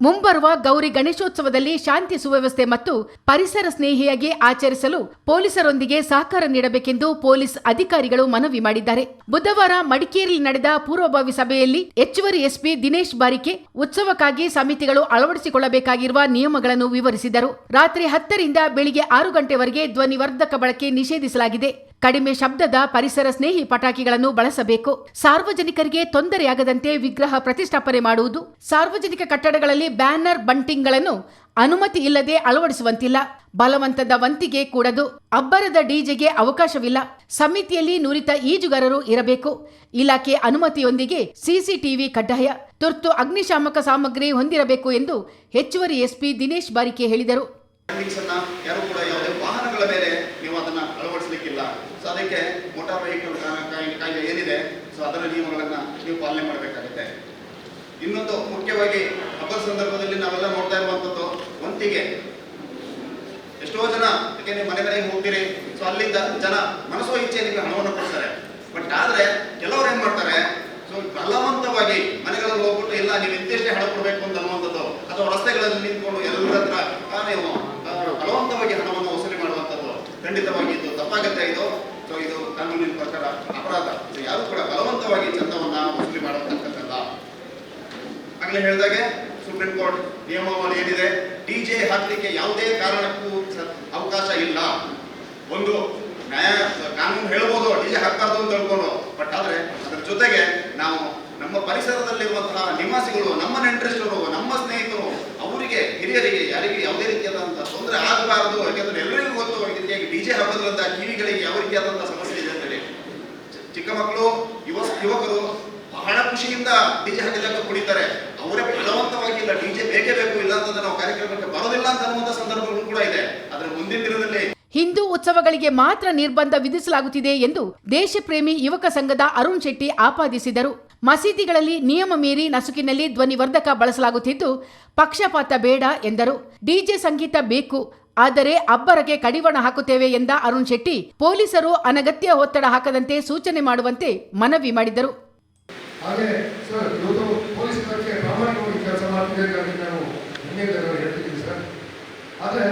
ಮುಂಬರುವ ಗೌರಿ ಗಣೇಶೋತ್ಸವದಲ್ಲಿ ಶಾಂತಿ ಸುವ್ಯವಸ್ಥೆ ಮತ್ತು ಪರಿಸರ ಸ್ನೇಹಿಯಾಗಿ ಆಚರಿಸಲು ಪೊಲೀಸರೊಂದಿಗೆ ಸಹಕಾರ ನೀಡಬೇಕೆಂದು ಪೊಲೀಸ್ ಅಧಿಕಾರಿಗಳು ಮನವಿ ಮಾಡಿದ್ದಾರೆ. ಬುಧವಾರ ಮಡಿಕೇರಿಯಲ್ಲಿ ನಡೆದ ಪೂರ್ವಭಾವಿ ಸಭೆಯಲ್ಲಿ ಹೆಚ್ಚುವರಿ ಎಸ್ಪಿ ದಿನೇಶ್ ಬಾರಿಕೆ ಉತ್ಸವಕ್ಕಾಗಿ ಸಮಿತಿಗಳು ಅಳವಡಿಸಿಕೊಳ್ಳಬೇಕಾಗಿರುವ ನಿಯಮಗಳನ್ನು ವಿವರಿಸಿದರು. ರಾತ್ರಿ ಹತ್ತರಿಂದ ಬೆಳಿಗ್ಗೆ ಆರು ಗಂಟೆವರೆಗೆ ಧ್ವನಿವರ್ಧಕ ಬಳಕೆ ನಿಷೇಧಿಸಲಾಗಿದೆ. ಕಡಿಮೆ ಶಬ್ದದ ಪರಿಸರ ಸ್ನೇಹಿ ಪಟಾಕಿಗಳನ್ನು ಬಳಸಬೇಕು. ಸಾರ್ವಜನಿಕರಿಗೆ ತೊಂದರೆಯಾಗದಂತೆ ವಿಗ್ರಹ ಪ್ರತಿಷ್ಠಾಪನೆ ಮಾಡುವುದು. ಸಾರ್ವಜನಿಕ ಕಟ್ಟಡಗಳಲ್ಲಿ ಬ್ಯಾನರ್ ಬಂಟಿಂಗ್ಗಳನ್ನು ಅನುಮತಿ ಇಲ್ಲದೆ ಅಳವಡಿಸುವಂತಿಲ್ಲ. ಬಲವಂತದ ವಂತಿಗೆ ಕೂಡದು ಅಬ್ಬರದ ಡಿಜೆಗೆ ಅವಕಾಶವಿಲ್ಲ. ಸಮಿತಿಯಲ್ಲಿ ನುರಿತ ಈಜುಗಾರರು ಇರಬೇಕು. ಇಲಾಖೆ ಅನುಮತಿಯೊಂದಿಗೆ ಸಿಸಿಟಿವಿ ಕಡ್ಡಾಯ. ತುರ್ತು ಅಗ್ನಿಶಾಮಕ ಸಾಮಗ್ರಿ ಹೊಂದಿರಬೇಕು ಎಂದು ಹೆಚ್ಚುವರಿ ಎಸ್ಪಿ ದಿನೇಶ್ ಬಾರಿಕೆ ಹೇಳಿದರು. ಇನ್ನೊಂದು ಮುಖ್ಯವಾಗಿ ಹಬ್ಬದ ಸಂದರ್ಭದಲ್ಲಿ ನಾವೆಲ್ಲ ನೋಡ್ತಾ ಇರುವಂತದ್ದು ಒಂತಿಗೆ. ಎಷ್ಟೋ ಜನ ಯಾಕೆಂದ್ರೆ ಮನೆ ಮನೆಗೆ ಹೋಗ್ತೀರಿ? ಸೊ ಅಲ್ಲಿಂದ ಜನ ಮನಸ್ಸೋ ಇಚ್ಛೆ ನಿಮಗೆ ಹಣವನ್ನು ಕೊಡ್ತಾರೆ. ಬಟ್ ಆದ್ರೆ ಕೆಲವರು ಏನ್ ಮಾಡ್ತಾರೆ? ಸೊ ಬಲವಂತವಾಗಿ ಮನೆಗಳಲ್ಲಿ ಹೋಗ್ಬಿಟ್ಟು, ಇಲ್ಲ, ನೀವು ಇಂತಿಷ್ಟೇ ಹಣ ಕೊಡ್ಬೇಕು ಅಂತ ಅನ್ನುವಂಥದ್ದು, ಅಥವಾ ರಸ್ತೆಗಳಲ್ಲಿ ನಿಂತ್ಕೊಂಡು ಎಲ್ಲರ ಹತ್ರ ನೀವು ಬಲವಂತವಾಗಿ ಹಣವನ್ನು ವಸೂಲಿ ಮಾಡುವಂಥದ್ದು ಖಂಡಿತವಾಗಿ ಇದು ತಪ್ಪಾಗತ್ತೆ. ಇದು ಸೊ ಇದು ಕಾನೂನಿನ ಪ್ರಕಾರ ಅಪರಾಧ. ಯಾರು ಕೂಡ ಬಲವಂತವಾಗಿ ಚಂದವನ್ನ ವಸೂಲಿ ಮಾಡುವಂತಕ್ಕಂಥ ಆಗ್ಲೇ ಹೇಳಿದಾಗೆ ಸುಪ್ರೀಂ ಕೋರ್ಟ್ ನಿಯಮಾವಳಿ ಏನಿದೆ? ಡಿಜೆ ಹಾಕಲಿಕ್ಕೆ ಯಾವುದೇ ಕಾರಣಕ್ಕೂ ಅವಕಾಶ ಇಲ್ಲ. ಒಂದು ನ್ಯಾಯ, ಕಾನೂನು ಹೇಳ್ಬೋದು ಡಿಜೆ ಹಾಕಬಾರ್ದು ಅಂತ ಹೇಳ್ಕೊಂಡು ಬಟ್ ಆದ್ರೆ ಅದರ ಜೊತೆಗೆ ನಾವು ನಮ್ಮ ಪರಿಸರದಲ್ಲಿರುವಂತಹ ನಿವಾಸಿಗಳು, ನಮ್ಮ ನೆಂಟರಿಷ್ಟರು, ನಮ್ಮ ಸ್ನೇಹಿತರು, ಅವರಿಗೆ, ಹಿರಿಯರಿಗೆ, ಯಾರಿಗೆ ಯಾವುದೇ ರೀತಿಯಾದಂತಹ ತೊಂದರೆ ಆಗಬಾರದು, ಯಾಕೆಂದ್ರೆ ಎಲ್ಲರಿಗೂ ಗೊತ್ತು ಈ ರೀತಿಯಾಗಿ ಡಿಜೆ ಹಾಕೋದ್ರಿಂದ ಕಿವಿಗಳಿಗೆ ಯಾವ ರೀತಿಯಾದಂತಹ ಸಮಸ್ಯೆ ಇದೆ ಅಂತೇಳಿ. ಹೇಳಿ ಚಿಕ್ಕ ಮಕ್ಕಳು, ಯುವ, ಯುವಕರು ಬಹಳ ಖುಷಿಯಿಂದ ಡಿಜೆ ಹಾಕಿದಾಗ ಕುಡಿತಾರೆ. ಅವರೇ ಬಲವಂತವಾಗಿ ಇಲ್ಲ ಡಿಜೆ ಬೇಕೇ ಬೇಕು, ಇಲ್ಲ ಅಂತಂದ್ರೆ ನಾವು ಕಾರ್ಯಕ್ರಮಕ್ಕೆ ಬರೋದಿಲ್ಲ ಅಂತ ಸಂದರ್ಭಗಳು ಕೂಡ ಇದೆ. ಆದ್ರೆ ಮುಂದಿನ ದಿನದಲ್ಲಿ ಹಿಂದೂ ಉತ್ಸವಗಳಿಗೆ ಮಾತ್ರ ನಿರ್ಬಂಧ ವಿಧಿಸಲಾಗುತ್ತಿದೆ ಎಂದು ದೇಶಪ್ರೇಮಿ ಯುವಕ ಸಂಘದ ಅರುಣ್ ಶೆಟ್ಟಿ ಆಪಾದಿಸಿದರು. ಮಸೀದಿಗಳಲ್ಲಿ ನಿಯಮ ಮೀರಿ ನಸುಕಿನಲ್ಲಿ ಧ್ವನಿವರ್ಧಕ ಬಳಸಲಾಗುತ್ತಿದ್ದು, ಪಕ್ಷಪಾತ ಬೇಡ ಎಂದರು. ಡಿಜೆ ಸಂಗೀತ ಬೇಕು, ಆದರೆ ಅಬ್ಬರಕ್ಕೆ ಕಡಿವಾಣ ಹಾಕುತ್ತೇವೆ ಎಂದ ಅರುಣ್ ಶೆಟ್ಟಿ. ಪೊಲೀಸರು ಅನಗತ್ಯ ಒತ್ತಡ ಹಾಕದಂತೆ ಸೂಚನೆ ಮಾಡುವಂತೆ ಮನವಿ ಮಾಡಿದರು. ಹಾಗೆ, ಸರ್, ಇವತ್ತು ಪೊಲೀಸ್ ಇಲಾಖೆ ಪ್ರಾಮಾಣಿಕವಾಗಿ ಕೆಲಸ ಮಾಡ್ತಿದೆ ಅಂತ ನಾವು ಹೆಮ್ಮೆಯಿಂದ ನಾವು ಹೇಳ್ತಿದ್ದೀವಿ, ಸರ್. ಆದರೆ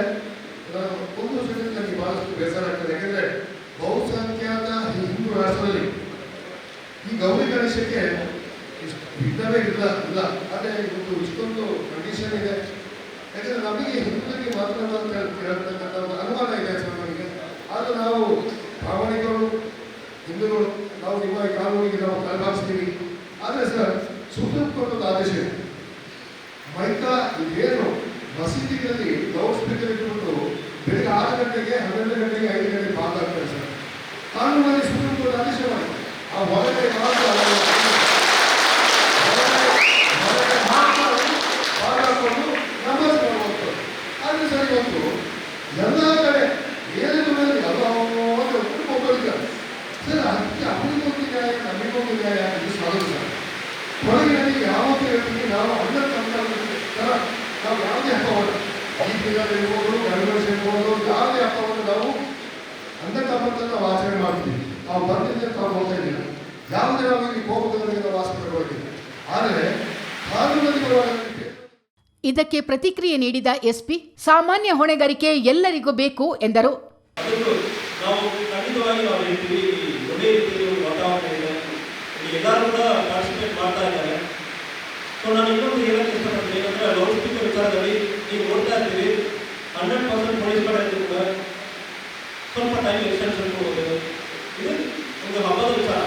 ಒಂದು ವಿಷಯದಲ್ಲಿ ನನಗೆ ಬಹಳಷ್ಟು ಬೇಸರ ಆಗ್ತದೆ ಯಾಕೆಂದರೆ, ಬಹುಸಂಖ್ಯಾತ ಹಿಂದೂ ರಾಷ್ಟ್ರದಲ್ಲಿ ಈ ಗೌರಿ ಗಣೇಶಕ್ಕೆ ವಿಘ್ನವೇ ಇಲ್ಲ ಇಲ್ಲ. ಆದರೆ, ಇವತ್ತು ಇಷ್ಟೊಂದು ಕಂಡೀಷನ್ ಇದೆ. ಯಾಕಂದರೆ, ನಮಗೆ ಹಿಂದೂಗಳಿಗೆ ಮಾತ್ರ ಅಂತ ಹೇಳ್ತಕ್ಕಂಥ ಒಂದು ಅನುಮಾನ ಇದೆ ಸರ್ ನಮಗೆ ಆದರೂ ನಾವು ಪ್ರಾಮಾಣಿಕರು ಹಿಂದೂಗಳು ನಾವು ನಿಮ್ಮ ಈ ಕಾನೂನಿಗೆ ನಾವು ತಲೆಬಾಗಿಸ್ತೀವಿ ಆದರೆ ಸರ್ ಸುಪ್ರೀಂ ಕೋರ್ಟ್ ಒಂದು ಆದೇಶ ಇದೆ ಮೈಕ ಇದೇನು ಮಸೀದಿಗಳಲ್ಲಿ ಲೌಡ್ ಸ್ಪೀಕರ್ ಇಟ್ಬಿಟ್ಟು ಬೆಳಿಗ್ಗೆ ಆರು ಗಂಟೆಗೆ ಹನ್ನೆರಡು ಗಂಟೆಗೆ ಐದು ಗಂಟೆಗೆ ಬಾಂದ್ ಆಗ್ತಾರೆ ಸರ್ ಕಾನೂನಲ್ಲಿ ಸುಪ್ರೀಂ ಕೋರ್ಟ್ ಆದೇಶ ಮಾಡಿ ಆ ಹೊರಗಡೆ ಮಾತ್ರ ಹೊರಗಡೆ- ಹೊರಗಡೆ ಮಾತ್ರ ಬಾಂದ್ ಹಾಕೊಂಡು ನಮಾಜ್ ಮಾಡುವಂಥದ್ದು ಆದರೆ ಸರ್ ಇವತ್ತು ಎಲ್ಲ ಕಡೆ ಏನೇನು ಮೇಲೆ ಎಲ್ಲ ಒಬ್ಬರಿದ್ದಾರೆ ಸರ್ ಅದಕ್ಕೆ ಅವನಿಗೊಂದು ನ್ಯಾಯ ನಮಗೊಂದು ನ್ಯಾಯ ಇದು ಸಾಲದು ಸರ್ ಹೊರಗಿನಲ್ಲಿ ಯಾವತ್ತೂ ಹೇಳ್ತೀವಿ ನಾವು ಅಣ್ಣ ತಮ್ಮ ಥರ ನಾವು ಯಾವುದೇ ಹಬ್ಬವನ್ನು ದೀಪಿಗಳು ಇರ್ಬೋದು ಗಣೇಶ ಇರ್ಬೋದು ಯಾವುದೇ ಹಬ್ಬವನ್ನು ನಾವು ಅಣ್ಣ ತಮ್ಮಂತ ನಾವು ಆಚರಣೆ ಮಾಡ್ತೀವಿ ನಾವು ಹೋಗ್ತಾ ಇದ್ದೀವಿ ಯಾವುದೇ ನಾವು ಇಲ್ಲಿ ಕೋಪದಲ್ಲಿ ನಾವು ಆದರೆ ಕಾನೂನಲ್ಲಿ ಬರುವಾಗ ಇದಕ್ಕೆ ಪ್ರತಿಕ್ರಿಯೆ ನೀಡಿದ ಎಸ್ಪಿ ಸಾಮಾನ್ಯ ಹೊಣೆಗಾರಿಕೆ ಎಲ್ಲರಿಗೂ ಬೇಕು ಎಂದರು. ಸೊ ನಾನು ಇನ್ನೊಂದು ಹೇಳಕ್ಕೆ ಇಷ್ಟಪಡ್ತೀನಿ ಏನಂದ್ರೆ ಲೌಡ್ ಸ್ಪೀಕರ್ ವಿಚಾರದಲ್ಲಿ ನೀವು ನೋಡ್ತಾ ಇರ್ತೀವಿ ಹಂಡ್ರೆಡ್ ಪರ್ಸೆಂಟ್ ಪೊಲೀಸ್ ಕಡೆ ಕೂಡ ಸ್ವಲ್ಪ ಟೈಮ್ ಎಕ್ಸ್ಟೆನ್ಷನ್ ಕೊಡ್ಬೋದು ಇದು ಒಂದು ಹಬ್ಬದ ವಿಚಾರ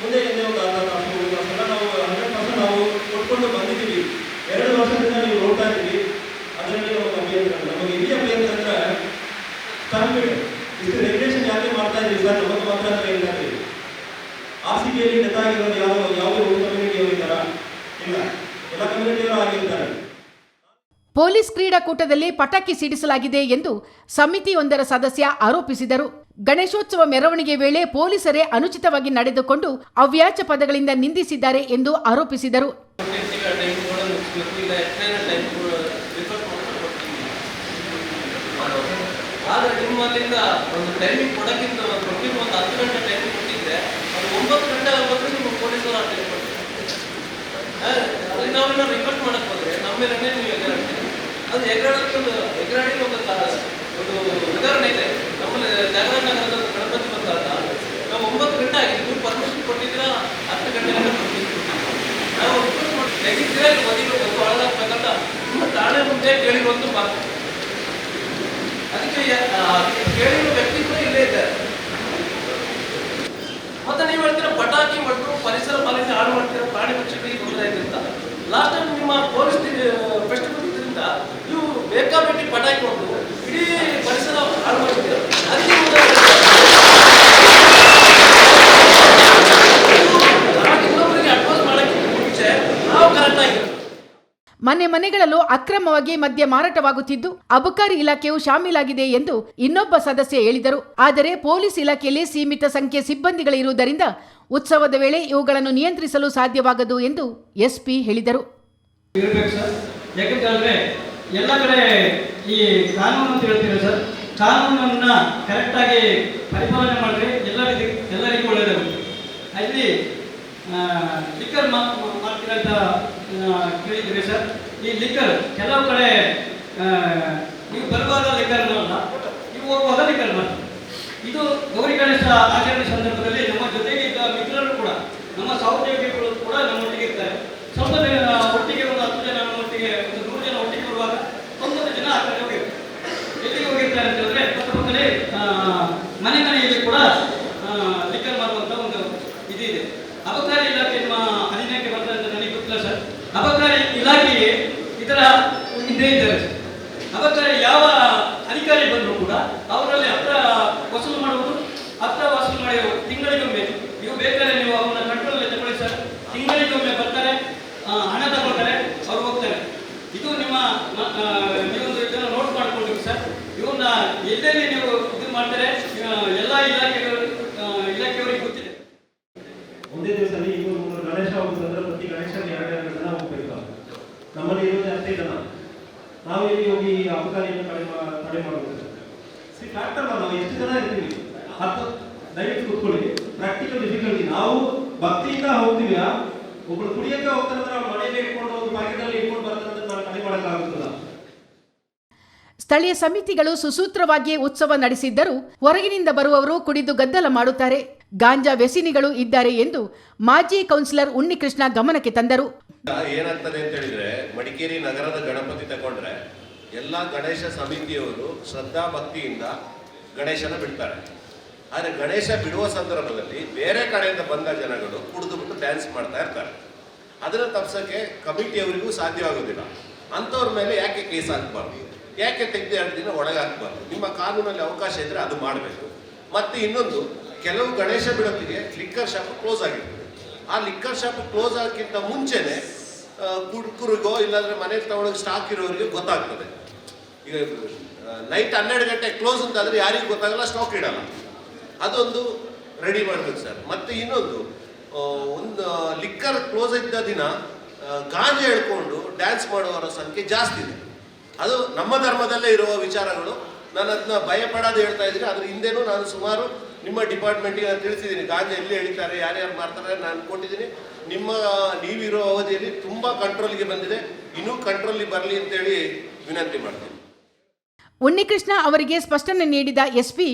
ಮುಂದೆ ಹಿಂದೆ ಒಂದು ಅರ್ಧ ತಾಸು ಒಂದು ತಾಸೆಲ್ಲ ನಾವು ಹಂಡ್ರೆಡ್ ಪರ್ಸೆಂಟ್ ನಾವು ಕೊಟ್ಕೊಂಡು ಬಂದಿದ್ದೀವಿ ಎರಡು ವರ್ಷದಿಂದ ನೀವು ನೋಡ್ತಾ ಇದ್ದೀವಿ ಅದರಲ್ಲಿ ನಮಗೆ ಅಭ್ಯಂತರ ಇಲ್ಲ. ನಮಗೆ ಇಲ್ಲಿ ಅಭ್ಯಂತರ ಅಂದ್ರೆ ಸ್ಟಾಂಪಿಡ್ ಇಷ್ಟು ರೆಗ್ಯುಲೇಷನ್ ಯಾಕೆ ಮಾಡ್ತಾ ಇದ್ದೀವಿ ಸರ್ ನಮಗೆ ಮಾತ್ರ ಅಂತ ಹೇಳ್ತಾ ಇದ್ದೀವಿ ಆರ್ ಸಿ ಬಿಯಲ್ಲಿ ಡೆತ್ ಆಗಿರೋದು ಯಾವ ಯಾವುದೇ ಒಂದು ಕಮ್ಯುನಿಟಿಯವರು ಇಲ್ಲ. ಎಲ್ಲ ಕಮ್ಯುನಿಟಿಯವರು ಆಗಿರ್ತಾರೆ ಪೊಲೀಸ್ ಕ್ರೀಡಾಕೂಟದಲ್ಲಿ ಪಟಾಕಿ ಸಿಡಿಸಲಾಗಿದೆ ಎಂದು ಸಮಿತಿಯೊಂದರ ಸದಸ್ಯ ಆರೋಪಿಸಿದರು. ಗಣೇಶೋತ್ಸವ ಮೆರವಣಿಗೆ ವೇಳೆ ಪೊಲೀಸರೇ ಅನುಚಿತವಾಗಿ ನಡೆದುಕೊಂಡು ಅವ್ಯಾಚ ಪದಗಳಿಂದ ನಿಂದಿಸಿದ್ದಾರೆ ಎಂದು ಆರೋಪಿಸಿದರು. ಆದರೆ ನಿಮ್ಮಲ್ಲಿಂದ ಒಂದು ಟೈಮಿಂಗ್ ಕೊಡೋಕ್ಕಿಂತ ಒಂದು ಕೊಟ್ಟಿದ್ದು ಒಂದು ಹತ್ತು ಗಂಟೆ ಟೈಮಿಂಗ್ ಕೊಟ್ಟಿದ್ರೆ ಅದು ಒಂಬತ್ತು ಗಂಟೆ ಆಗೋದ್ರೆ ನಿಮ್ಮ ಪೊಲೀಸರು ಆ ಟೈಮ್ ಕೊಡ್ತಾರೆ ಅಲ್ಲಿ ನಾವೇನೋ ರಿಕ್ವೆಸ್ಟ್ ಮಾಡಕ್ ಹೋದ್ರೆ ನಮ್ಮ ಮೇಲೆ ನೀವು ಎಗರಾಡ್ತೀವಿ ಅದು ಎಗರಾಡಕ್ಕೊಂದು ಎಗರಾಡಿಗೆ ಒಂದು ಒಂದು ಉದಾಹರಣೆ ಇದೆ. ನಮ್ಮಲ್ಲಿ ಜಾಗರಣ ನಗರದ ಗಣಪತಿ ಬಂದಾಗ ನಾವು ಒಂಬತ್ತು ಗಂಟೆ ಆಗಿದೆ. ನೀವು ಪರ್ಮಿಷನ್ ಕೊಟ್ಟಿದ್ದೀರಾ? ಹತ್ತು ಗಂಟೆ ನಾವು ರಿಕ್ವೆಸ್ಟ್ ಮಾಡಿ ತೆಗಿದ್ರೆ ಬಂದು ಒಳಗಾಗ್ಬೇಕಂತ ನಿಮ್ಮ ಠಾಣೆ ಮುಂದೆ ಕೇಳಿರುವಂತ ಮಾತು. ಅದಕ್ಕೆ ಕೇಳಿರೋ ವ್ಯಕ್ತಿ ಕೂಡ ಇಲ್ಲೇ ಇದ್ದಾರೆ. ಮತ್ತೆ ನೀವು ಹೇಳ್ತೀರಾ, ಪಟಾಕಿ ಹೊಡೆದ್ರು, ಪರಿಸರ ಮಾಲಿನ್ಯ ಹಾಳು ಮಾಡ್ತೀರಾ, ಪ್ರಾಣಿ ಪಕ್ಷಿಗಳಿಗೆ ಗೊತ್ತಾಯ್ತು ಅಂತ. ಲಾಸ್ಟ್ ಟೈಮ್ ನಿಮ್ಮ ಪೊಲೀಸ್ ಫೆಸ್ಟಿವಲ್ ಇದರಿಂದ ನೀವು ಬೇಕಾಬಿಟ್ಟಿ ಪಟಾಕಿ ಕೊಟ್ಟು ಇಡೀ ಪರಿಸರ ಹಾಳು ಆಗಿರ್ತೀವಿ ಮನೆ ಮನೆಗಳಲ್ಲೂ ಅಕ್ರಮವಾಗಿ ಮದ್ಯ ಮಾರಾಟವಾಗುತ್ತಿದ್ದು ಅಬಕಾರಿ ಇಲಾಖೆಯು ಶಾಮೀಲಾಗಿದೆ ಎಂದು ಇನ್ನೊಬ್ಬ ಸದಸ್ಯ ಹೇಳಿದರು. ಆದರೆ ಪೊಲೀಸ್ ಇಲಾಖೆಯಲ್ಲಿ ಸೀಮಿತ ಸಂಖ್ಯೆ ಸಿಬ್ಬಂದಿಗಳಿರುವುದರಿಂದ ಉತ್ಸವದ ವೇಳೆ ಇವುಗಳನ್ನು ನಿಯಂತ್ರಿಸಲು ಸಾಧ್ಯವಾಗದು ಎಂದು ಎಸ್ಪಿ ಹೇಳಿದರು. ಎಲ್ಲ ಕಡೆ ಈ ಕಾನೂನು ಅಂತ ಹೇಳ್ತೀವಿ ಸರ್? ಕಾನೂನನ್ನ ಕರೆಕ್ಟಾಗಿ ಪರಿಪಾಲನೆ ಮಾಡಿದ್ರೆ ಎಲ್ಲರಿಗೂ ಎಲ್ಲರಿಗೂ ಒಳ್ಳೆಯದಾಗುತ್ತೆ ಅಲ್ಲಿ ಲಿಕ್ಕರ್ ಮಾಡ್ತೀರ ಅಂತ ಕೇಳಿದ್ದೀವಿ ಸರ್. ಈ ಲಿಕ್ಕರ್ ಕೆಲವು ಕಡೆ ನೀವು ಬರುವಾಗ ಲಿಕ್ಕರ್ ಮಾಡಲ್ಲ ನೀವು ಹೋಗುವಾಗ ಲಿಕ್ಕರ್ ಮಾಡ್ತೀವಿ ಇದು ಗೌರಿ ಗಣೇಶ ಆಚರಣೆ ಸಂದರ್ಭದಲ್ಲಿ ನಮ್ಮ ಕೂಡ ನಮ್ಮ ಸಹೋದ್ಯೋಗಿಗಳು ಕೂಡ ನಮ್ಮೊಟ್ಟಿಗೆ ಇರ್ತಾರೆ. ಸ್ವಲ್ಪ ಜನ ಒಟ್ಟಿಗೆ ಒಂದು ಹತ್ತು ಜನ ನಮ್ಮೊಟ್ಟಿಗೆ ಒಂದು ನೂರು ಜನ ಒಟ್ಟಿಗೆ ಬರುವಾಗ ಒಂದೊಂದು ಜನ ಆ ಕಡೆ ಹೋಗಿರ್ತಾರೆ ಎಲ್ಲಿಗೆ ಹೋಗಿರ್ತಾರೆ ಅಂತ ಹೇಳಿದ್ರೆ ಪಕ್ಕಪಕ್ಕದಲ್ಲಿ ಮನೆ ಮನೆಯಲ್ಲಿ ಕೂಡ ಲಿಕ್ಕರ್ ಮಾಡುವಂತ ಒಂದು ಇದು ಇದೆ. ಅಬಕಾರಿ ಇಲಾಖೆ ನಿಮ್ಮ ಅಧೀನಕ್ಕೆ ಬರ್ತದೆ ಅಂತ ನನಗೆ ಗೊತ್ತಿಲ್ಲ ಸರ್. ಅಬಕಾರಿ ಇಲಾಖೆಯೇ ಇದರ ಹಿಂದೆ ಇದ್ದಾರೆ ಸರ್ ಅಬಕಾರಿ ಯಾವ ಅಧಿಕಾರಿ ಬಂದರೂ ಕೂಡ ಅವರಲ್ಲಿ ಹತ್ರ ವಸೂಲು ಮಾಡುವುದು ಹತ್ರ ವಸೂಲು ಮಾಡಿ ತಿಂಗಳಿಗೊಮ್ಮೆ ನೀವು ಬೇಕಾದ್ರೆ ನೀವು ಅವನ್ನ ಕಂಟ್ರೋಲ್ ತಗೊಳ್ಳಿ ಸರ್ ತಿಂಗಳಿಗೊಮ್ಮೆ ಬರ್ತಾರೆ ಆ, ಹಣ ತಗೊಳ್ತಾರೆ ಅವ್ರು ಹೋಗ್ತಾರೆ ಇದು ನಿಮ್ಮ ಮ- ಆ, ನೀವೊಂದು ಇದನ್ನ ನೋಟ್ ಮಾಡ್ಕೊಂಡಿರಿ ಸರ್ ಇವನ್ನ ಎಲ್ಲೆಲ್ಲಿ ನೀವು ಇದು ಮಾಡ್ತಾರೆ ಆ, ಎಲ್ಲ ಇಲಾಖೆಗಳು ಆ, ಇಲಾಖೆಯವರಿಗೆ ಗೊತ್ತಿದೆ ಒಂದೇ ದಿವಸದಲ್ಲಿ ಇನ್ನೂರು ಮುನ್ನೂರು ಗಣೇಶ ಹೋಗುದಂದ್ರೆ ಪ್ರತಿ ಗಣೇಶನಿಗೆ ಎರಡು ಎರಡು ಜನ ಹೋಗ್ಬೇಕು ನಮ್ಮಲ್ಲಿ ಇರೋದೇ ಹತ್ತೈದು ಜನ ನಾವು ಎಲ್ಲಿ ಹೋಗಿ ಈ ಅಬಕಾರಿಯನ್ನು ಕಡಿಮೆ ಮಾ- ತಡೆ ಮಾಡಬೇಕು ಫ್ಯಾಕ್ಟರ್ ನಾವು ಎಷ್ಟು ಜನ ಇರ್ತೀವಿ? ಹತ್ತು. ದಯವಿಟ್ಟು ಕೂತ್ಕೊಳ್ಳಿ. ಪ್ರಾಕ್ಟಿಕಲ್ ಡಿಫಿಕಲ್ಟಿ ನಾವು ಭಕ್ತಿಯಿಂದ ಹೋಗ್ತೀವಿ ಒಬ್ರು ಕುಡಿಯಕ್ಕೆ ಹೋಗ್ತಾರೆ ಅಂದ್ರೆ ಅವ್ರು ಮನೆಯಲ್ಲಿ ಇಟ್ಕೊಂಡು ಒಂದು ಪ್ಯಾಕೆಟಲ್ಲಿ ಇಟ್ಕೊಂಡು ಬರ್ತಾರೆ ಅಂತ ನಾವು ಕಡಿಮೆ ಮಾಡೋಕ್ಕಾಗುತ್ತಲ್ಲ ಸ್ಥಳೀಯ ಸಮಿತಿಗಳು ಸುಸೂತ್ರವಾಗಿ ಉತ್ಸವ ನಡೆಸಿದ್ದರೂ ಹೊರಗಿನಿಂದ ಬರುವವರು ಕುಡಿದು ಗದ್ದಲ ಮಾಡುತ್ತಾರೆ. ಗಾಂಜಾ ವ್ಯಸಿನಿಗಳು ಇದ್ದಾರೆ ಎಂದು ಮಾಜಿ ಕೌನ್ಸಿಲರ್ ಉನ್ನಿಕೃಷ್ಣ ಗಮನಕ್ಕೆ ತಂದರು. ಏನಾಗ್ತದೆ ಅಂತ ಹೇಳಿದ್ರೆ ಮಡಿಕೇರಿ ನಗರದ ಗಣಪತಿ ತಗೊಂಡ್ರೆ ಎಲ್ಲಾ ಗಣೇಶ ಸಮಿತಿಯವರು ಶ್ರದ್ಧಾ ಭಕ್ತಿಯಿಂದ ಗಣೇಶನ ಬಿಡ್ತಾರೆ. ಆದರೆ ಗಣೇಶ ಬಿಡುವ ಸಂದರ್ಭದಲ್ಲಿ ಬೇರೆ ಕಡೆಯಿಂದ ಬಂದ ಜನಗಳು ಕುಡಿದು ಬಿಟ್ಟು ಡ್ಯಾನ್ಸ್ ಮಾಡ್ತಾ ಇರ್ತಾರೆ. ಅದನ್ನು ತಪ್ಸಕ್ಕೆ ಕಮಿಟಿಯವರಿಗೂ ಸಾಧ್ಯವಾಗೋದಿಲ್ಲ. ಅಂಥವ್ರ ಮೇಲೆ ಯಾಕೆ ಕೇಸ್ ಹಾಕ್ಬಾರ್ದು ಯಾಕೆ ತೆಗೆದು ಎರಡು ದಿನ ಒಳಗೆ ಹಾಕ್ಬಾರ್ದು ನಿಮ್ಮ ಕಾನೂನಲ್ಲಿ ಅವಕಾಶ ಇದ್ರೆ ಅದು ಮಾಡಬೇಕು. ಮತ್ತು ಇನ್ನೊಂದು, ಕೆಲವು ಗಣೇಶ ಬಿಡೋತ್ತಿಗೆ ಲಿಕ್ಕರ್ ಶಾಪ್ ಕ್ಲೋಸ್ ಆಗಿರ್ತದೆ. ಆ ಲಿಕ್ಕರ್ ಶಾಪ್ ಕ್ಲೋಸ್ ಆಗಕ್ಕಿಂತ ಮುಂಚೆನೆ ಕುಡ್ಕುರಿಗೋ ಇಲ್ಲಾಂದ್ರೆ ಮನೇಲಿ ತಗೊಳಗೆ ಸ್ಟಾಕ್ ಇರೋರಿಗೆ ಗೊತ್ತಾಗ್ತದೆ. ಈಗ ನೈಟ್ ಹನ್ನೆರಡು ಗಂಟೆ ಕ್ಲೋಸ್ ಅಂತಾದ್ರೆ ಯಾರಿಗೂ ಗೊತ್ತಾಗಲ್ಲ, ಸ್ಟಾಕ್ ಇಡಲ್ಲ. ಅದೊಂದು ರೆಡಿ ಮಾಡಬೇಕು ಸರ್. ಮತ್ತು ಇನ್ನೊಂದು ಒಂದು ಲಿಕ್ಕರ್ ಕ್ಲೋಸ್ ಇದ್ದ ದಿನ ಗಾಂಜೆ ಹೇಳ್ಕೊಂಡು ಡ್ಯಾನ್ಸ್ ಮಾಡುವವರ ಸಂಖ್ಯೆ ಜಾಸ್ತಿ ಇದೆ. ಅದು ನಮ್ಮ ಧರ್ಮದಲ್ಲೇ ಇರುವ ವಿಚಾರಗಳು. ನಾನು ಅದನ್ನ ಭಯಪಡೋದು ಹೇಳ್ತಾ ಇದ್ದೀನಿ. ಅದ್ರ ಹಿಂದೆನೂ ನಾನು ಸುಮಾರು ನಿಮ್ಮ ಡಿಪಾರ್ಟ್ಮೆಂಟಿಗೆ ನಾನು ತಿಳಿಸಿದ್ದೀನಿ. ಗಾಂಜಿ ಎಲ್ಲಿ ಹೇಳ್ತಾರೆ ಯಾರ್ಯಾರು ಮಾಡ್ತಾರೆ ನಾನು ಕೊಟ್ಟಿದ್ದೀನಿ. ನಿಮ್ಮ, ನೀವಿರೋ ಅವಧಿಯಲ್ಲಿ ತುಂಬ ಕಂಟ್ರೋಲ್ಗೆ ಬಂದಿದೆ. ಇನ್ನೂ ಕಂಟ್ರೋಲಿಗೆ ಬರಲಿ ಅಂತೇಳಿ ವಿನಂತಿ ಮಾಡ್ತೀನಿ. ಉನ್ನಿಕೃಷ್ಣ ಅವರಿಗೆ ಸ್ಪಷ್ಟನೆ ನೀಡಿದ ಎಸ್ಪಿ,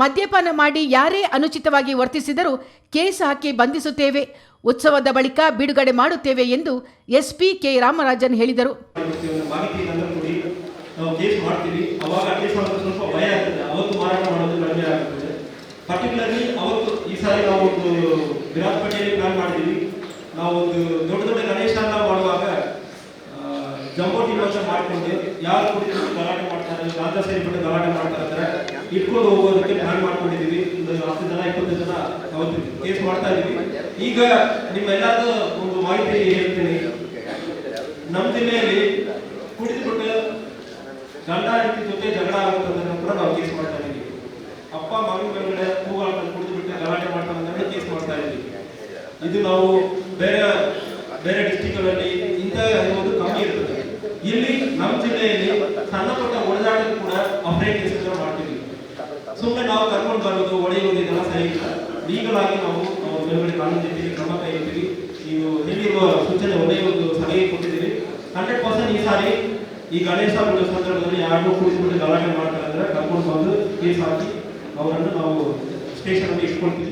ಮದ್ಯಪಾನ ಮಾಡಿ ಯಾರೇ ಅನುಚಿತವಾಗಿ ವರ್ತಿಸಿದರೂ ಕೇಸ್ ಹಾಕಿ ಬಂಧಿಸುತ್ತೇವೆ, ಉತ್ಸವದ ಬಳಿಕ ಬಿಡುಗಡೆ ಮಾಡುತ್ತೇವೆ ಎಂದು ಎಸ್ಪಿ ಕೆ ರಾಮರಾಜನ್ ಹೇಳಿದರು. ಪರ್ಟಿಕ್ಯುಲರ್ಲಿ ಅವತ್ತು ಈ ಸಾರಿ ನಾವು ಒಂದು ವಿರಾಟ್ ಪಟೇಲಿ ಪ್ಲಾನ್ ಮಾಡಿದ್ದೀವಿ. ನಾವು ಒಂದು ದೊಡ್ಡ ದೊಡ್ಡ ಗಣೇಶ ಟಿಮೋಷ ಮಾಡ್ಕೊಂಡು ಯಾರು ಕುಡಿದು ಗಲಾಟೆ ಮಾಡ್ತಾರೆ ಗಾಂಜಾ ಸೇರಿಬಿಟ್ಟು ಗಲಾಟೆ ಮಾಡ್ತಾ ಇರ್ತಾರೆ ಇಟ್ಕೊಂಡು ಹೋಗೋದಕ್ಕೆ ಪ್ಲಾನ್ ಮಾಡ್ಕೊಂಡಿದ್ದೀವಿ. ಒಂದು ಹತ್ತು ಜನ, ಇಪ್ಪತ್ತು ಜನ ಅವತ್ತು ಕೇಸ್ ಮಾಡ್ತಾ ಇದ್ದೀವಿ. ಈಗ ನಿಮ್ಮೆಲ್ಲರೂ ಒಂದು ಮಾಹಿತಿ ಹೇಳ್ತೀನಿ. ನಮ್ಮ ಜಿಲ್ಲೆಯಲ್ಲಿ ಕುಡಿದ್ಬಿಟ್ಟು ಗಂಡ ಹೆಂಡತಿ ಜೊತೆ ಜಗಳ ಆಗುತ್ತಂದ್ರೆ ಕೂಡ ನಾವು ಕೇಸ್ ಮಾಡ್ತಾ ಇದ್ದೀವಿ. ಅಪ್ಪ ಮಗನ ಮೇಲ್ಗಡೆ ಹೂಗಳನ್ನು ಕುಡಿದ್ಬಿಟ್ಟು ಗಲಾಟೆ ಮಾಡ್ತಾರೆ ಅಂದ್ರೆ ಕೇಸ್ ಮಾಡ್ತಾ ಇದ್ದೀವಿ. ಇದು ನಾವು ಬೇರೆ ಬೇರೆ ಡಿಸ್ಟಿಕ್ಗಳಲ್ಲಿ ಇಂಥ ಇರುವುದು ಕಮ್ಮಿ ಇರ್ತದೆ. ಇಲ್ಲಿ ನಮ್ಮ ಜಿಲ್ಲೆಯಲ್ಲಿ ಸಣ್ಣ ಪುಟ್ಟ ಒಡೆದಾಟ ಕೂಡ ಅಪ್ಡೇಟ್ ಮಾಡ್ತೀವಿ. ಸುಮ್ಮನೆ ನಾವು ಕರ್ಕೊಂಡು ಬರೋದು ಒಡೆಯುವುದು ಇದೆಲ್ಲ ಸರಿ ಇಲ್ಲ. ಲೀಗಲ್ ಆಗಿ ನಾವು ಮೇಲ್ಗಡೆ ಜೊತೆಗೆ ಕ್ರಮ ಕೈಗೊಳ್ತೀವಿ. ನೀವು ಹೇಳಿರುವ ಸೂಚನೆ ಒಡೆಯುವುದು ಸಲಹೆ ಕೊಟ್ಟಿದ್ದೀವಿ. ಹಂಡ್ರೆಡ್ ಪರ್ಸೆಂಟ್ ಈ ಸಾರಿ ಈ ಗಣೇಶ ಬಿಡೋ ಸಂದರ್ಭದಲ್ಲಿ ಕೂಡಿಸ್ಬಿಟ್ಟು ಗಲಾಟೆ ಮಾಡ್ತಾರೆ ಅಂದ್ರೆ ಕರ್ಕೊಂಡು ಬಂದು ಕೇಸ್ ಹಾಕಿ ಅವರನ್ನು ನಾವು ಸ್ಟೇಷನ್ ಅಲ್ಲಿ ಇಟ್ಕೊಳ್ತೀವಿ.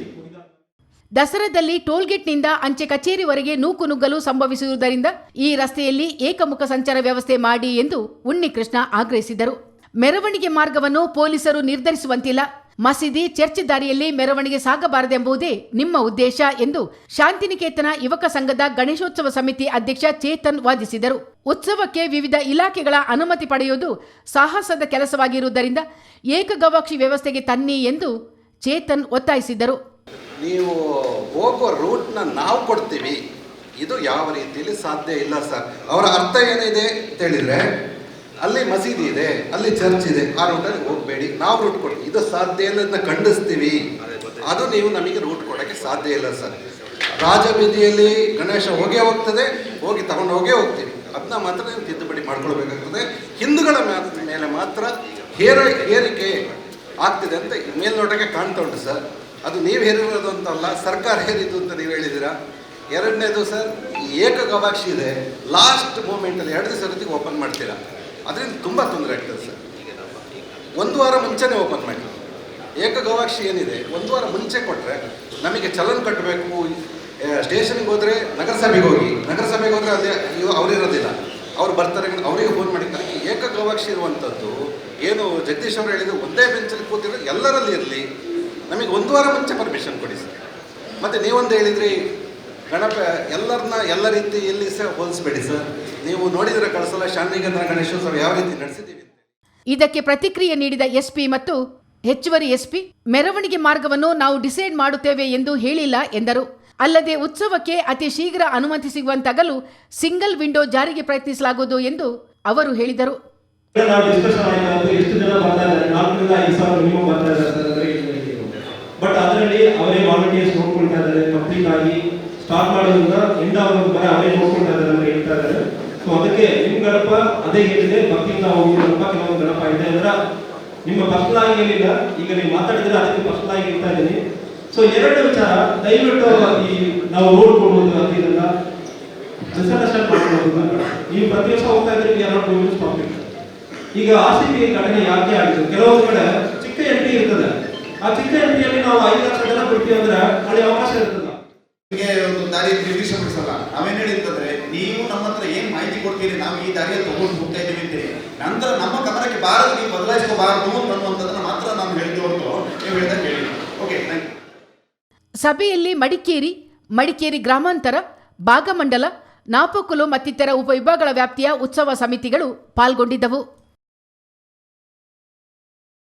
ದಸರಾದಲ್ಲಿ ಟೋಲ್ಗೇಟ್ನಿಂದ ಅಂಚೆ ಕಚೇರಿವರೆಗೆ ನೂಕುನುಗ್ಗಲು ಸಂಭವಿಸುವುದರಿಂದ ಈ ರಸ್ತೆಯಲ್ಲಿ ಏಕಮುಖ ಸಂಚಾರ ವ್ಯವಸ್ಥೆ ಮಾಡಿ ಎಂದು ಉನ್ನಿಕೃಷ್ಣ ಆಗ್ರಹಿಸಿದರು. ಮೆರವಣಿಗೆ ಮಾರ್ಗವನ್ನು ಪೊಲೀಸರು ನಿರ್ಧರಿಸುವಂತಿಲ್ಲ. ಮಸೀದಿ ಚರ್ಚ್ ದಾರಿಯಲ್ಲಿ ಮೆರವಣಿಗೆ ಸಾಗಬಾರದೆಂಬುದೇ ನಿಮ್ಮ ಉದ್ದೇಶ ಎಂದು ಶಾಂತಿನಿಕೇತನ ಯುವಕ ಸಂಘದ ಗಣೇಶೋತ್ಸವ ಸಮಿತಿ ಅಧ್ಯಕ್ಷ ಚೇತನ್ ವಾದಿಸಿದರು. ಉತ್ಸವಕ್ಕೆ ವಿವಿಧ ಇಲಾಖೆಗಳ ಅನುಮತಿ ಪಡೆಯುವುದು ಸಾಹಸದ ಕೆಲಸವಾಗಿರುವುದರಿಂದ ಏಕಗವಾಕ್ಷಿ ವ್ಯವಸ್ಥೆಗೆ ತನ್ನಿ ಎಂದು ಚೇತನ್ ಒತ್ತಾಯಿಸಿದರು. ನೀವು ಹೋಗೋ ರೂಟ್ನ ನಾವು ಕೊಡ್ತೀವಿ. ಇದು ಯಾವ ರೀತಿಯಲ್ಲಿ ಸಾಧ್ಯ ಇಲ್ಲ ಸರ್. ಅವರ ಅರ್ಥ ಏನಿದೆ ಅಂತ ಹೇಳಿದ್ರೆ, ಅಲ್ಲಿ ಮಸೀದಿ ಇದೆ, ಅಲ್ಲಿ ಚರ್ಚ್ ಇದೆ, ಆ ರೂಟಲ್ಲಿ ಹೋಗಬೇಡಿ. ನಾವು ರೂಟ್ ಕೊಡಿ ಇದು ಸಾಧ್ಯ ಇಲ್ಲ ಅದನ್ನ ಖಂಡಿಸ್ತೀವಿ. ಅದು ನೀವು ನಮಗೆ ರೂಟ್ ಕೊಡೋಕ್ಕೆ ಸಾಧ್ಯ ಇಲ್ಲ ಸರ್. ರಾಜಬೀದಿಯಲ್ಲಿ ಗಣೇಶ ಹೋಗೇ ಹೋಗ್ತದೆ, ಹೋಗಿ ತಗೊಂಡು ಹೋಗೇ ಹೋಗ್ತೀವಿ. ಅದನ್ನ ಮಾತ್ರ ನೀವು ತಿದ್ದುಪಡಿ ಮಾಡ್ಕೊಳ್ಬೇಕಾಗ್ತದೆ. ಹಿಂದೂಗಳ ಮೇಲೆ ಮಾತ್ರ ಹೇರ ಹೇರಿಕೆ ಆಗ್ತಿದೆ ಅಂತ ಮೇಲ್ನೋಟಕ್ಕೆ ಕಾಣ್ತಾ ಉಂಟು ಸರ್. ಅದು ನೀವು ಹೇರಿರೋದು ಅಂತಲ್ಲ, ಸರ್ಕಾರ ಹೇರಿದ್ದು ಅಂತ ನೀವು ಹೇಳಿದ್ದೀರಾ? ಎರಡನೇದು ಸರ್ ಏಕ ಗವಾಕ್ಷಿ ಇದೆ. ಲಾಸ್ಟ್ ಮೂಮೆಂಟಲ್ಲಿ ಎರಡು ದಿವಸ ಓಪನ್ ಮಾಡ್ತೀರಾ? ಅದರಿಂದ ತುಂಬ ತೊಂದರೆ ಆಗ್ತದೆ ಸರ್. ಒಂದು ವಾರ ಮುಂಚೆನೇ ಓಪನ್ ಮಾಡಿ. ಏಕ ಗವಾಕ್ಷಿ ಏನಿದೆ? ಒಂದು ವಾರ ಮುಂಚೆ ಕೊಟ್ಟರೆ ನಮಗೆ ಚಲನ್ ಕಟ್ಟಬೇಕು. ಸ್ಟೇಷನ್ಗೆ ಹೋದರೆ ನಗರಸಭೆಗೆ ಹೋಗಿ. ನಗರಸಭೆಗೆ ಹೋದರೆ ಅದೇ ಇವ್- ಅವರಿರೋದಿಲ್ಲ ಅವ್ರು ಬರ್ತಾರೆ, ಅವರಿಗೆ ಫೋನ್ ಮಾಡಿ. ಏಕ ಗವಾಕ್ಷಿ ಇರುವಂಥದ್ದು ಏನು ಜಗದೀಶ್ ಅವರು ಹೇಳಿದ್ರು ಒಂದೇ ಬೆಂಚಲ್ಲಿ ಕೂತಿರೋ ಎಲ್ಲರಲ್ಲಿ ಇರಲಿ. ನಮಗೆ ಒಂದು ವಾರ ಮುಂಚೆ ಪರ್ಮಿಷನ್ ಕೊಡಿ ಸರ್. ಮತ್ತು ನೀವೊಂದು ಹೇಳಿದ್ರಿ ಗಣಪ ಎಲ್ಲರನ್ನ ಎಲ್ಲ ರೀತಿಯಲ್ಲಿ ಸಹ ಹೋಲಿಸ್ಬೇಡಿ ಸರ್. ನೀವು ನೋಡಿದರೆ ಕಳಿಸಲ್ಲ ಶಾಂತಿಗಂಧನ ಗಣೇಶೋತ್ಸವ ಯಾವ ರೀತಿ ನಡೆಸಿದ್ದೀವಿ ಇದಕ್ಕೆ ಪ್ರತಿಕ್ರಿಯೆ ನೀಡಿದ ಎಸ್ಪಿ ಮತ್ತು ಹೆಚ್ಚುವರಿ ಎಸ್ಪಿ ಮೆರವಣಿಗೆ ಮಾರ್ಗವನ್ನು ನಾವು ಡಿಸೈಡ್ ಮಾಡುತ್ತೇವೆ ಎಂದು ಹೇಳಿಲ್ಲ ಎಂದರು. ಅಲ್ಲದೆ ಉತ್ಸವಕ್ಕೆ ಅತಿ ಶೀಘ್ರ ಅನುಮತಿ ಸಿಗುವಂತಾಗಲು ಸಿಂಗಲ್ ವಿಂಡೋ ಜಾರಿಗೆ ಪ್ರಯತ್ನಿಸಲಾಗುವುದು ಎಂದು ಅವರು ಹೇಳಿದರು. ಬಟ್ ಅದರಲ್ಲಿ ಅವರೇ ವಾಲಂಟಿಯರ್ಸ್ ನೋಡ್ಕೊಳ್ತಾ ಇದ್ದಾರೆ. ಕಂಪ್ಲೀಟ್ ಆಗಿ ಸ್ಟಾರ್ಟ್ ಮಾಡೋದ್ರಿಂದ ಎಂಡ್ ಆಗೋದ್ ಬರ ಅವರೇ ನೋಡ್ಕೊಳ್ತಾ ಇದ್ದಾರೆ ಅಂತ ಹೇಳ್ತಾ ಇದ್ದಾರೆ. ಸೊ ಅದಕ್ಕೆ ನಿಮ್ ಗಣಪ ಅದೇ ಹೇಳಿದೆ ಭಕ್ತಿಯಿಂದ ಹೋಗಿ ಗಣಪ, ಕೆಲವೊಂದು ಗಣಪ ಇದೆ ಅಂದ್ರೆ ನಿಮ್ಮ ಪರ್ಸನಲ್ ಆಗಿ ಏನಿಲ್ಲ, ಈಗ ನೀವು ಮಾತಾಡಿದ್ರೆ ಅದಕ್ಕೆ ಪರ್ಸನಲ್ ಆಗಿ ಹೇಳ್ತಾ ಇದ್ದೀನಿ. ಸೊ ಎರಡು ವಿಚಾರ, ದಯವಿಟ್ಟು ಈ ನಾವು ರೋಡ್ ಕೊಡ್ಬೋದು ಅಂತ ಇದನ್ನ ಮಿಸ್ಅಂಡರ್ಸ್ಟ್ಯಾಂಡ್ ಮಾಡ್ಬೋದು ನೀವು ಪ್ರತಿ ವರ್ಷ ಹೋಗ್ತಾ ಇದ್ರೆ ಟು ಇಟ್ ಈಗ ಆರ್ ಘಟನೆ ಯಾಕೆ ಆಗಿದೆ? ಕೆಲವೊಂದು ಕಡೆ ಚಿಕ್ಕ ಎಂಟ್ರಿ ಇರ್ತದೆ. ಆ ಚಿಕ್ಕ ನಾವು ಐದು ಲಕ್ಷ ಜನ ಬಿಡ್ತೀವಿ ಅಂದ್ರೆ ಅಲ್ಲಿ ಅವಕಾಶ ಇರ್ತದ ನಿಮಗೆ ಒಂದು ದಾರಿ ನಿರ್ದಿಷ್ಟಪಡಿಸಲ್ಲ. ನಾವೇನ್ ಹೇಳಿದ್ರೆ ನೀವು ನಮ್ಮ ಹತ್ರ ಏನ್ ಮಾಹಿತಿ ಕೊಡ್ತೀರಿ ನಾವು ಈ ದಾರಿ ತಗೊಂಡು ಹೋಗ್ತಾ ಇದ್ದೀವಿ ಅಂತೇಳಿ ನಂತರ ನಮ್ಮ ಗಮನಕ್ಕೆ ಬಾರದು ನೀವು ಬದಲಾಯಿಸ್ಕೋಬಾರದು ಅನ್ನುವಂಥದ್ದನ್ನ ಮಾತ್ರ ನಾನು ಹೇಳಿದ್ದು ಹೊರತು ನೀವು ಹೇಳಿದಾಗ ಹೇಳಿ. ಓಕೆ ಥ್ಯಾಂಕ್ ಸಭೆಯಲ್ಲಿ ಮಡಿಕೇರಿ ಮಡಿಕೇರಿ ಗ್ರಾಮಾಂತರ ಭಾಗಮಂಡಲ ನಾಪಕುಲು ಮತ್ತಿತರ ಉಪವಿಭಾಗಗಳ ವ್ಯಾಪ್ತಿಯ ಉತ್ಸವ ಸಮಿತಿಗಳು ಪಾಲ್ಗೊಂಡಿದ್ದವು.